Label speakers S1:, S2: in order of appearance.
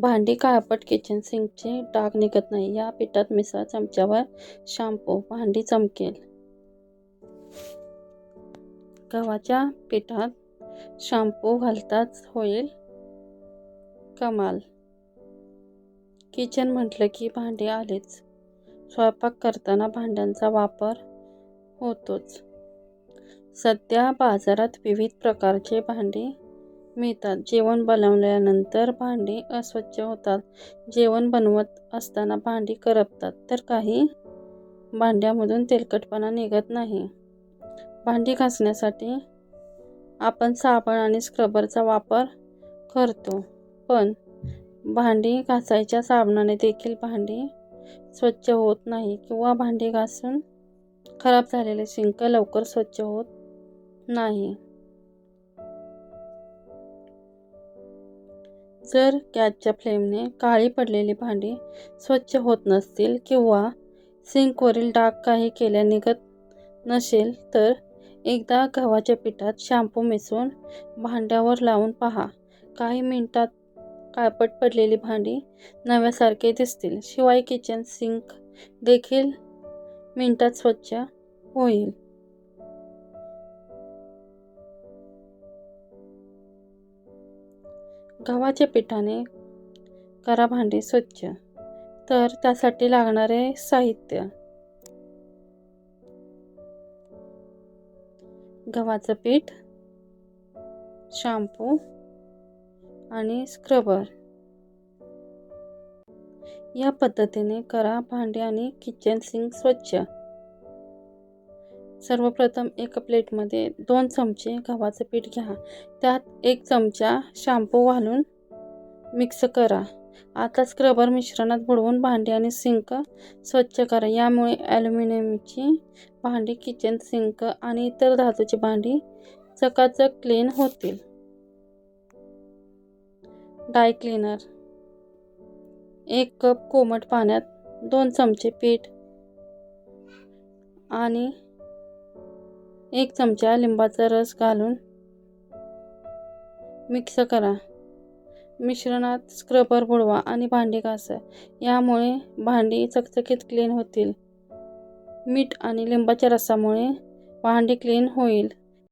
S1: भांडी काळपट किचन सिंकचे डाग निघत नाही. या पिठात मिसळा चमच्यावर शॅम्पू भांडी चमकेल. गव्हाच्या पिठात शॅम्पू घालताच होईल कमाल. किचन म्हटलं की भांडी आलेच. स्वयंपाक करताना भांड्यांचा वापर होतोच. सध्या बाजारात विविध प्रकारचे भांडी मिळतात. जेवण बनवल्यानंतर भांडी अस्वच्छ होतात. जेवण बनवत असताना भांडी करपतात तर काही भांड्यामधून तेलकटपणा निघत नाही. भांडी घासण्यासाठी आपण साबण आणि स्क्रबरचा वापर करतो पण भांडी घासायच्या साबणाने देखील भांडी स्वच्छ होत नाही किंवा भांडी घासून खराब झालेले सिंक लवकर स्वच्छ होत नाही. जर गॅसच्या फ्लेमने काळी पडलेली भांडी स्वच्छ होत नसतील किंवा सिंकवरील डाग काही केल्या निघत नसेल तर एकदा गव्हाच्या पिठात शॅम्पू मिसळून भांड्यावर लावून पहा. काही मिनिटात काळपट पडलेली भांडी नव्यासारखे दिसतील. शिवाय किचन सिंक देखील मिनटात स्वच्छ होईल. गव्हाच्या पिठाने करा भांडे स्वच्छ. तर त्यासाठी लागणारे साहित्य. गव्हाचं पीठ शॅम्पू आणि स्क्रबर. या पद्धतीने करा भांडे आणि किचन सिंक स्वच्छ. सर्वप्रथम एका प्लेटमध्ये दोन चमचे गव्हाचं पीठ घ्या. त्यात एक चमचा शॅम्पू घालून मिक्स करा. आता स्क्रबर मिश्रणात बुडवून भांडी आणि सिंक स्वच्छ करा. यामुळे ॲल्युमिनियमची भांडी किचन सिंक आणि इतर धातूची भांडी चकाचक क्लीन होतील. डाय क्लीनर एक कप कोमट पाण्यात दोन चमचे पीठ आणि एक चमचा लिंबाचा रस घालून मिक्स करा. मिश्रणात स्क्रबर बुडवा आणि भांडी घासा. यामुळे भांडी चकचकीत क्लीन होतील. मीठ आणि लिंबाच्या रसामुळे भांडी क्लीन होईल.